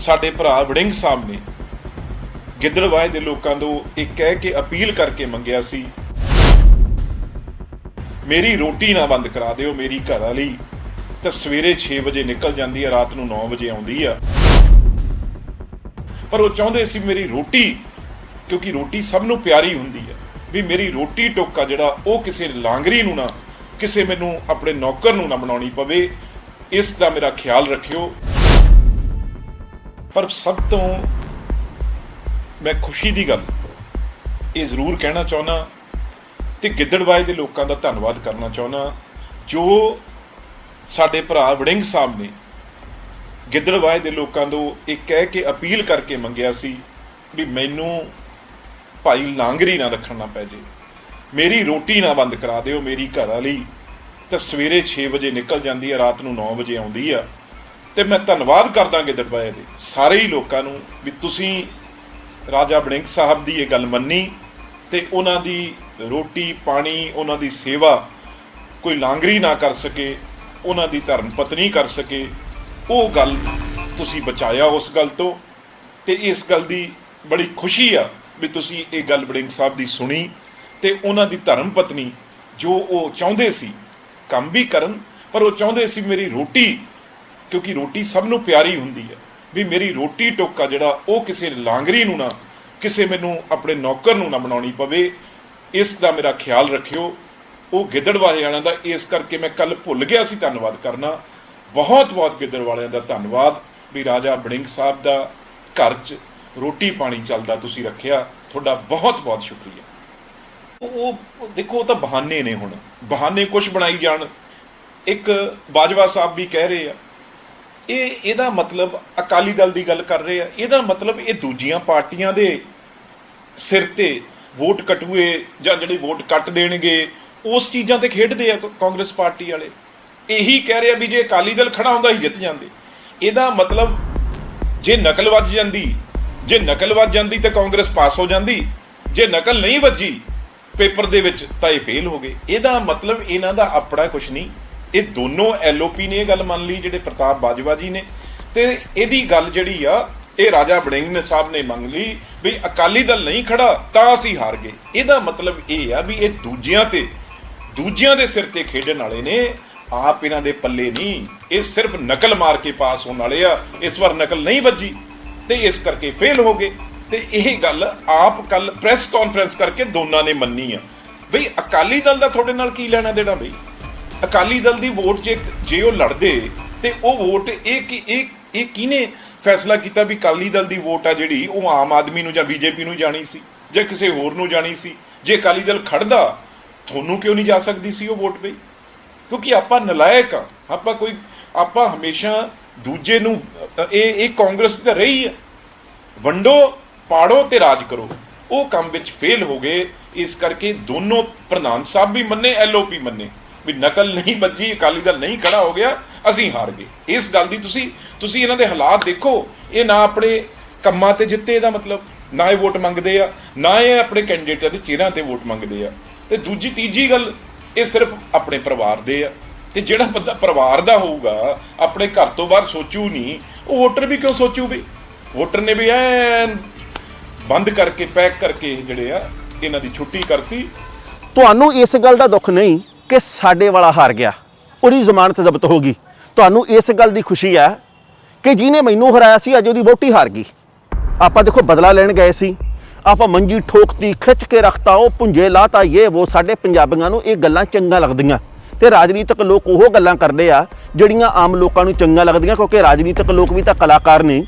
ਸਾਡੇ ਭਰਾ ਵੜਿੰਗ ਸਾਹਿਬ ਨੇ ਗਿੱਦੜਵਾਏ ਦੇ ਲੋਕਾਂ ਤੋਂ ਇਹ ਕਹਿ ਕੇ ਅਪੀਲ ਕਰਕੇ ਮੰਗਿਆ ਸੀ, ਮੇਰੀ ਰੋਟੀ ਨਾ ਬੰਦ ਕਰਾ ਦਿਓ, ਮੇਰੀ ਘਰ ਵਾਲੀ ਤਾਂ ਸਵੇਰੇ 6 ਵਜੇ ਨਿਕਲ ਜਾਂਦੀ ਆ, ਰਾਤ ਨੂੰ 9 ਵਜੇ ਆਉਂਦੀ ਆ। ਪਰ ਉਹ ਚਾਹੁੰਦੇ ਸੀ ਮੇਰੀ ਰੋਟੀ, ਕਿਉਂਕਿ ਰੋਟੀ ਸਭ ਨੂੰ ਪਿਆਰੀ ਹੁੰਦੀ ਹੈ ਵੀ ਮੇਰੀ ਰੋਟੀ ਟੋਕਾ ਜਿਹੜਾ ਉਹ ਕਿਸੇ ਲਾਂਗਰੀ ਨੂੰ ਨਾ, ਕਿਸੇ ਮੈਨੂੰ ਆਪਣੇ ਨੌਕਰ ਨੂੰ ਨਾ ਬਣਾਉਣੀ ਪਵੇ, ਇਸ ਦਾ ਮੇਰਾ ਖਿਆਲ ਰੱਖਿਓ। ਪਰ ਸਭ ਤੋਂ ਮੈਂ ਖੁਸ਼ੀ ਦੀ ਗੱਲ ਇਹ ਜ਼ਰੂਰ ਕਹਿਣਾ ਚਾਹੁੰਦਾ ਤੇ ਗਿੱਦੜਵਾਏ ਦੇ ਲੋਕਾਂ ਦਾ ਧੰਨਵਾਦ ਕਰਨਾ ਚਾਹੁੰਦਾ, ਜੋ ਸਾਡੇ ਭਰਾ ਵੜਿੰਗ ਸਾਹਿਬ ਨੇ ਗਿੱਦੜਵਾਏ ਦੇ ਲੋਕਾਂ ਤੋਂ ਇਹ ਕਹਿ ਕੇ ਅਪੀਲ ਕਰਕੇ ਮੰਗਿਆ ਸੀ ਵੀ ਮੈਨੂੰ ਭਾਈ ਲਾਂਗਰੀ ਨਾ ਰੱਖਣ ਨਾ ਪੈ ਜੇ। ਮੇਰੀ ਰੋਟੀ ਨਾ ਬੰਦ ਕਰਾ ਦਿਓ, ਮੇਰੀ ਘਰ ਵਾਲੀ ਤਾਂ ਸਵੇਰੇ 6 ਵਜੇ ਨਿਕਲ ਜਾਂਦੀ ਹੈ ਰਾਤ ਨੂੰ 9 ਵਜੇ ਆਉਂਦੀ ਆ। ਤੇ ਮੈਂ ਧੰਨਵਾਦ ਕਰਦਾ ਗਿੱਦੜਬਾਏ ਦੇ ਸਾਰੇ ਹੀ ਲੋਕਾਂ ਨੂੰ ਵੀ ਤੁਸੀਂ ਰਾਜਾ ਬੜਿੰਗ ਸਾਹਿਬ ਦੀ ਇਹ ਗੱਲ ਮੰਨੀ ਤੇ ਉਹਨਾਂ ਦੀ ਰੋਟੀ, ਪਾਣੀ, ਉਹਨਾਂ ਦੀ ਸੇਵਾ ਕੋਈ ਲਾਂਗਰੀ ਨਾ ਕਰ ਸਕੇ, ਉਹਨਾਂ ਦੀ ਧਰਮ ਪਤਨੀ ਕਰ ਸਕੇ, ਉਹ ਗੱਲ ਤੁਸੀਂ ਬਚਾਇਆ ਉਸ ਗੱਲ ਤੋਂ ਤੇ ਇਸ ਗੱਲ ਦੀ ਬੜੀ ਖੁਸ਼ੀ ਆ ਵੀ ਤੁਸੀਂ ਇਹ ਗੱਲ ਬੜਿੰਗ ਸਾਹਿਬ ਦੀ ਸੁਣੀ ਤੇ ਉਹਨਾਂ ਦੀ ਧਰਮ ਪਤਨੀ ਜੋ ਉਹ ਚਾਹੁੰਦੇ ਸੀ ਕੰਮ ਵੀ ਕਰਨ, ਪਰ ਉਹ ਚਾਹੁੰਦੇ ਸੀ ਮੇਰੀ ਰੋਟੀ ਕਿਉਂਕਿ ਰੋਟੀ ਸਭ ਨੂੰ ਪਿਆਰੀ ਹੁੰਦੀ ਹੈ। ਵੀ ਮੇਰੀ ਰੋਟੀ ਟੋਕਾ ਜਿਹੜਾ, ਉਹ ਕਿਸੇ ਲਾਂਗਰੀ ਨੂੰ ਨਾ, ਕਿਸੇ ਮੈਨੂੰ ਆਪਣੇ ਨੌਕਰ ਨੂੰ ਨਾ ਬਣਾਉਣੀ ਪਵੇ, ਇਸ ਦਾ ਮੇਰਾ ਖਿਆਲ ਰੱਖਿਓ। ਉਹ ਗਿੱਦੜਵਾਹੇ ਵਾਲਿਆਂ ਦਾ, ਇਸ ਕਰਕੇ ਮੈਂ ਕੱਲ ਭੁੱਲ ਗਿਆ ਸੀ ਧੰਨਵਾਦ ਕਰਨਾ। ਬਹੁਤ ਬਹੁਤ ਗਿੱਦੜ ਵਾਲਿਆਂ ਦਾ ਧੰਨਵਾਦ। ਵੀ ਰਾਜਾ ਬੜਿੰਗ ਸਾਹਿਬ ਦਾ ਘਰ 'ਚ ਰੋਟੀ ਪਾਣੀ ਚੱਲਦਾ ਤੁਸੀਂ ਰੱਖਿਆ। ਤੁਹਾਡਾ ਬਹੁਤ ਬਹੁਤ ਸ਼ੁਕਰੀਆ। ਉਹ, ਦੇਖੋ, ਉਹ ਤਾਂ ਬਹਾਨੇ ਨੇ ਹੁਣ। ਬਹਾਨੇ ਕੁਝ ਬਣਾਈ ਜਾਣ। ਇੱਕ ਬਾਜਵਾ ਸਾਹਿਬ ਵੀ ਕਹਿ ਰਹੇ ਆ ਇਹ ਇਹਦਾ ਮਤਲਬ ਅਕਾਲੀ ਦਲ ਦੀ ਗੱਲ ਕਰ ਰਹੇ ਆ। ਇਹਦਾ ਮਤਲਬ ਇਹ ਦੂਜੀਆਂ ਪਾਰਟੀਆਂ ਦੇ ਸਿਰ ਤੇ ਵੋਟ ਕਟੂਏ ਜਾਂ ਜਿਹੜੇ ਵੋਟ ਕੱਟ ਦੇਣਗੇ, ਉਸ ਚੀਜ਼ਾਂ ਤੇ ਖੇਡਦੇ ਆ ਕਾਂਗਰਸ ਪਾਰਟੀ ਵਾਲੇ। ਇਹੀ ਕਹਿ ਰਹੇ ਆ ਵੀ ਜੇ ਅਕਾਲੀ ਦਲ ਖੜਾ ਹੁੰਦਾ ਹੀ ਜਿੱਤ ਜਾਂਦੇ। ਇਹਦਾ ਮਤਲਬ ਜੇ ਨਕਲ ਵੱਜ ਜਾਂਦੀ, ਜੇ ਨਕਲ ਵੱਜ ਜਾਂਦੀ ਤਾਂ ਕਾਂਗਰਸ ਪਾਸ ਹੋ ਜਾਂਦੀ, ਜੇ ਨਕਲ ਨਹੀਂ ਵੱਜੀ ਪੇਪਰ ਦੇ ਵਿੱਚ ਤਾਂ ਇਹ ਫੇਲ ਹੋ ਗਏ। ਇਹਦਾ ਮਤਲਬ ਇਹਨਾਂ ਦਾ ਆਪਣਾ ਕੁਝ ਨਹੀਂ। ਇਹ ਦੋਨੋਂ ਐਲਓਪੀ ਨੇ ਇਹ ਗੱਲ ਮੰਨ ਲਈ, ਜਿਹੜੇ ਪ੍ਰਤਾਪ ਬਾਜਵਾ ਜੀ ਨੇ। ਤੇ ਇਹਦੀ ਗੱਲ ਜਿਹੜੀ ਆ, ਇਹ ਰਾਜਾ ਬੜਿੰਗ ਨੇ ਸਾਹਿਬ ਨੇ ਮੰਗ ਲਈ ਵੀ ਅਕਾਲੀ ਦਲ ਨਹੀਂ ਖੜਾ, ਤਾਂ ਅਸੀਂ ਹਾਰ ਗਏ। ਇਹਦਾ ਮਤਲਬ ਇਹ ਆ ਵੀ ਇਹ ਦੂਜਿਆਂ ਤੇ, ਦੂਜਿਆਂ ਦੇ ਸਿਰ ਤੇ ਖੇਡਣ ਵਾਲੇ ਨੇ, ਆਪ ਇਹਨਾਂ ਦੇ ਪੱਲੇ ਨਹੀਂ। ਇਹ ਸਿਰਫ ਨਕਲ ਮਾਰ ਕੇ ਪਾਸ ਹੋਣ ਵਾਲੇ ਆ, ਇਸ ਵਾਰ ਨਕਲ ਨਹੀਂ ਵੱਜੀ, ਤੇ ਇਸ ਕਰਕੇ ਫੇਲ ਹੋ ਗਏ। ਤੇ ਇਹ ਗੱਲ ਆਪ ਕੱਲ ਪ੍ਰੈਸ ਕਾਨਫਰੰਸ ਕਰਕੇ ਦੋਨਾਂ ਨੇ ਮੰਨੀ ਆ। ਬਈ ਅਕਾਲੀ ਦਲ ਦਾ ਤੁਹਾਡੇ ਨਾਲ ਕੀ ਲੈਣਾ ਦੇਣਾ ਬਈ? ਅਕਾਲੀ ਦਲ ਦੀ ਵੋਟ ਜੇ ਜੇ ਉਹ ਲੜਦੇ ਤੇ ਉਹ ਵੋਟ ਇਹ ਕਿ ਇਹ ਇਹ ਕਿਹਨੇ ਫੈਸਲਾ ਕੀਤਾ ਵੀ ਅਕਾਲੀ ਦਲ ਦੀ ਵੋਟ ਆ ਜਿਹੜੀ ਉਹ ਆਮ ਆਦਮੀ ਨੂੰ ਜਾਂ ਬੀਜੇਪੀ ਨੂੰ ਜਾਣੀ ਸੀ ਜਾਂ ਕਿਸੇ ਹੋਰ ਨੂੰ ਜਾਣੀ ਸੀ? ਜੇ ਅਕਾਲੀ ਦਲ ਖੜਦਾ, ਤੁਹਾਨੂੰ ਕਿਉਂ ਨਹੀਂ ਜਾ ਸਕਦੀ ਸੀ ਉਹ ਵੋਟ ਬਈ ਕਿਉਂਕਿ ਆਪਾਂ ਨਲਾਇਕ ਆ। ਆਪਾਂ ਕੋਈ, ਆਪਾਂ ਹਮੇਸ਼ਾ ਦੂਜੇ ਨੂੰ, ਇਹ ਇਹ ਕਾਂਗਰਸ ਤਾਂ ਰਹੀ ਹੈ ਵੰਡੋ, ਪਾੜੋ ਤੇ ਰਾਜ ਕਰੋ। ਉਹ ਕੰਮ ਵਿੱਚ ਫੇਲ ਹੋ ਗਏ। ਇਸ ਕਰਕੇ ਦੋਨੋਂ ਪ੍ਰਧਾਨ ਸਾਹਿਬ ਵੀ ਮੰਨੇ ਐਲਓਪੀ ਮੰਨੇ। ਵੀ ਨਕਲ ਨਹੀਂ ਵੱਜੀ, ਅਕਾਲੀ ਦਲ ਨਹੀਂ ਖੜਾ ਹੋ ਗਿਆ, ਅਸੀਂ ਹਾਰ ਗਏ। ਇਸ ਗੱਲ ਦੀ ਤੁਸੀਂ ਤੁਸੀਂ ਇਹਨਾਂ ਦੇ ਹਾਲਾਤ ਦੇਖੋ, ਇਹ ਨਾ ਆਪਣੇ ਕੰਮਾਂ ਤੇ ਜਿੱਤੇ ਇਹਦਾ ਮਤਲਬ, ਨਾ ਇਹ ਵੋਟ ਮੰਗਦੇ ਆ, ਨਾ ਇਹ ਆਪਣੇ ਕੈਂਡੀਡੇਟਾਂ ਦੇ ਚਿਹਰਿਆਂ ਤੇ ਵੋਟ ਮੰਗਦੇ ਆ। ਤੇ ਦੂਜੀ, ਤੀਜੀ ਗੱਲ, ਇਹ ਸਿਰਫ ਆਪਣੇ ਪਰਿਵਾਰ ਦੇ ਆ। ਤੇ ਜਿਹੜਾ ਬੰਦਾ ਪਰਿਵਾਰ ਦਾ ਹੋਊਗਾ, ਆਪਣੇ ਘਰ ਤੋਂ ਬਾਹਰ ਸੋਚੂ ਨਹੀਂ, ਉਹ ਵੋਟਰ ਵੀ ਕਿਉਂ ਸੋਚੂ ਵੀ? ਵੋਟਰ ਨੇ ਵੀ ਐਨ ਬੰਦ ਕਰਕੇ, ਪੈਕ ਕਰਕੇ ਜਿਹੜੇ ਆ, ਇਹਨਾਂ ਦੀ ਛੁੱਟੀ ਕਰਤੀ। ਤੁਹਾਨੂੰ ਇਸ ਗੱਲ ਦਾ ਦੁੱਖ ਨਹੀਂ ਕਿ ਸਾਡੇ ਵਾਲਾ ਹਾਰ ਗਿਆ, ਉਹਦੀ ਜ਼ਮਾਨਤ ਜ਼ਬਤ ਹੋ ਗਈ। ਤੁਹਾਨੂੰ ਇਸ ਗੱਲ ਦੀ ਖੁਸ਼ੀ ਹੈ ਕਿ ਜਿਹਨੇ ਮੈਨੂੰ ਹਰਾਇਆ ਸੀ, ਅੱਜ ਉਹਦੀ ਵੋਟੀ ਹਾਰ ਗਈ। ਆਪਾਂ ਦੇਖੋ ਬਦਲਾ ਲੈਣ ਗਏ ਸੀ। ਆਪਾਂ ਮੰਜੀ ਠੋਕਤੀ, ਖਿੱਚ ਕੇ ਰੱਖਤਾ, ਉਹ ਪੁੰਜੇ ਲਾਤਾ, ਇਹ ਉਹ ਸਾਡੇ ਪੰਜਾਬੀਆਂ ਨੂੰ ਇਹ ਗੱਲਾਂ ਚੰਗਾ ਲੱਗਦੀਆਂ। ਤੇ ਰਾਜਨੀਤਿਕ ਲੋਕ ਉਹ ਗੱਲਾਂ ਕਰਦੇ ਆ, ਜਿਹੜੀਆਂ ਆਮ ਲੋਕਾਂ ਨੂੰ ਚੰਗਾ ਲੱਗਦੀਆਂ, ਕਿਉਂਕਿ ਰਾਜਨੀਤਿਕ ਲੋਕ ਵੀ ਤਾਂ ਕਲਾਕਾਰ ਨੇ।